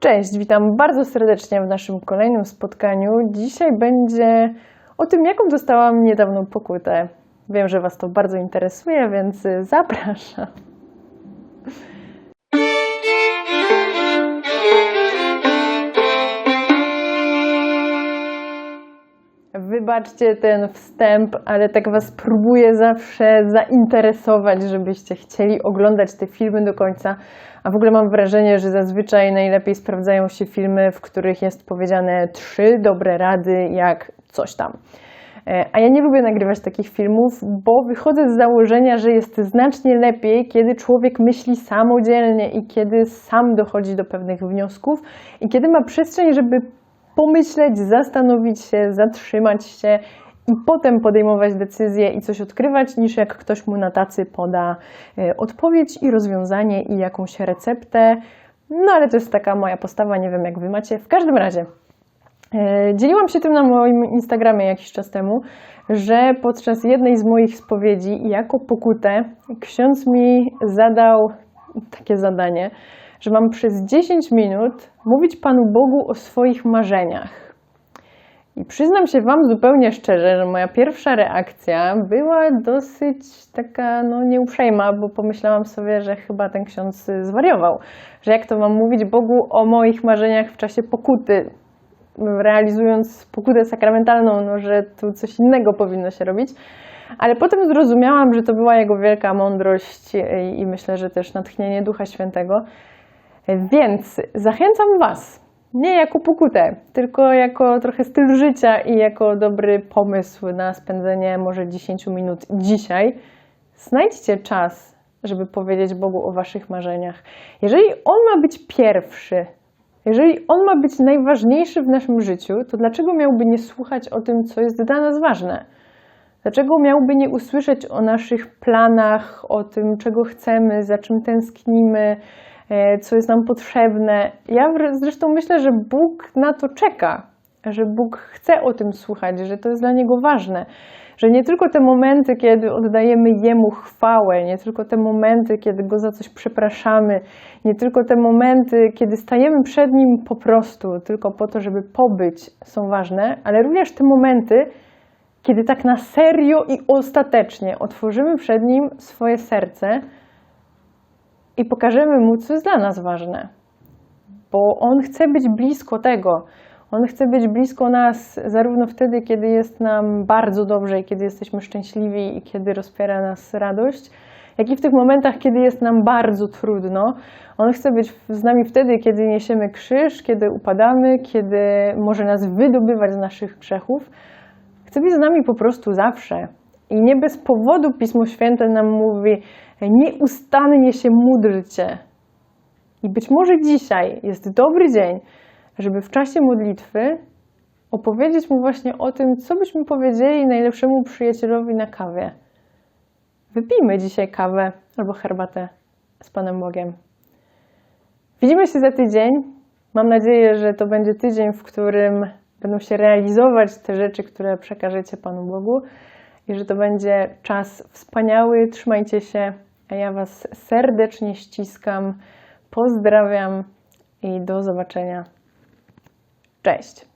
Cześć, witam bardzo serdecznie w naszym kolejnym spotkaniu. Dzisiaj będzie o tym, jaką dostałam niedawną pokutę. Wiem, że Was to bardzo interesuje, więc zapraszam. Wybaczcie ten wstęp, ale tak Was próbuję zawsze zainteresować, żebyście chcieli oglądać te filmy do końca. A w ogóle mam wrażenie, że zazwyczaj najlepiej sprawdzają się filmy, w których jest powiedziane trzy dobre rady, jak coś tam. E, A ja nie lubię nagrywać takich filmów, bo wychodzę z założenia, że jest znacznie lepiej, kiedy człowiek myśli samodzielnie i kiedy sam dochodzi do pewnych wniosków i kiedy ma przestrzeń, żeby pomyśleć, zastanowić się, zatrzymać się i potem podejmować decyzje i coś odkrywać, niż jak ktoś mu na tacy poda e, odpowiedź i rozwiązanie i jakąś receptę. No ale to jest taka moja postawa, nie wiem jak wy macie. W każdym razie, E, Dzieliłam się tym na moim Instagramie jakiś czas temu, że podczas jednej z moich spowiedzi jako pokutę ksiądz mi zadał takie zadanie, że mam przez 10 minut mówić Panu Bogu o swoich marzeniach. I przyznam się Wam zupełnie szczerze, że moja pierwsza reakcja była dosyć taka no, nieuprzejma, bo pomyślałam sobie, że chyba ten ksiądz zwariował. Że jak to mam mówić Bogu o moich marzeniach w czasie pokuty, realizując pokutę sakramentalną, no, że tu coś innego powinno się robić. Ale potem zrozumiałam, że to była jego wielka mądrość i myślę, że też natchnienie Ducha Świętego. Więc zachęcam Was, nie jako pokutę, tylko jako trochę styl życia i jako dobry pomysł na spędzenie może 10 minut dzisiaj. Znajdźcie czas, żeby powiedzieć Bogu o Waszych marzeniach. Jeżeli On ma być pierwszy, jeżeli On ma być najważniejszy w naszym życiu, to dlaczego miałby nie słuchać o tym, co jest dla nas ważne? Dlaczego miałby nie usłyszeć o naszych planach, o tym, czego chcemy, za czym tęsknimy, co jest nam potrzebne? Ja zresztą myślę, że Bóg na to czeka, że Bóg chce o tym słuchać, że to jest dla Niego ważne. Że nie tylko te momenty, kiedy oddajemy Jemu chwałę, nie tylko te momenty, kiedy Go za coś przepraszamy, nie tylko te momenty, kiedy stajemy przed Nim po prostu, tylko po to, żeby pobyć, są ważne, ale również te momenty, kiedy tak na serio i ostatecznie otworzymy przed Nim swoje serce i pokażemy Mu, co jest dla nas ważne. Bo On chce być blisko tego. On chce być blisko nas zarówno wtedy, kiedy jest nam bardzo dobrze i kiedy jesteśmy szczęśliwi i kiedy rozpiera nas radość, jak i w tych momentach, kiedy jest nam bardzo trudno. On chce być z nami wtedy, kiedy niesiemy krzyż, kiedy upadamy, kiedy może nas wydobywać z naszych grzechów. Chce być z nami po prostu zawsze. I nie bez powodu Pismo Święte nam mówi: nieustannie się módlcie. I być może dzisiaj jest dobry dzień, żeby w czasie modlitwy opowiedzieć mu właśnie o tym, co byśmy powiedzieli najlepszemu przyjacielowi na kawie. Wypijmy dzisiaj kawę albo herbatę z Panem Bogiem. Widzimy się za tydzień. Mam nadzieję, że to będzie tydzień, w którym będą się realizować te rzeczy, które przekażecie Panu Bogu i że to będzie czas wspaniały. Trzymajcie się, a ja Was serdecznie ściskam. Pozdrawiam i do zobaczenia. Cześć!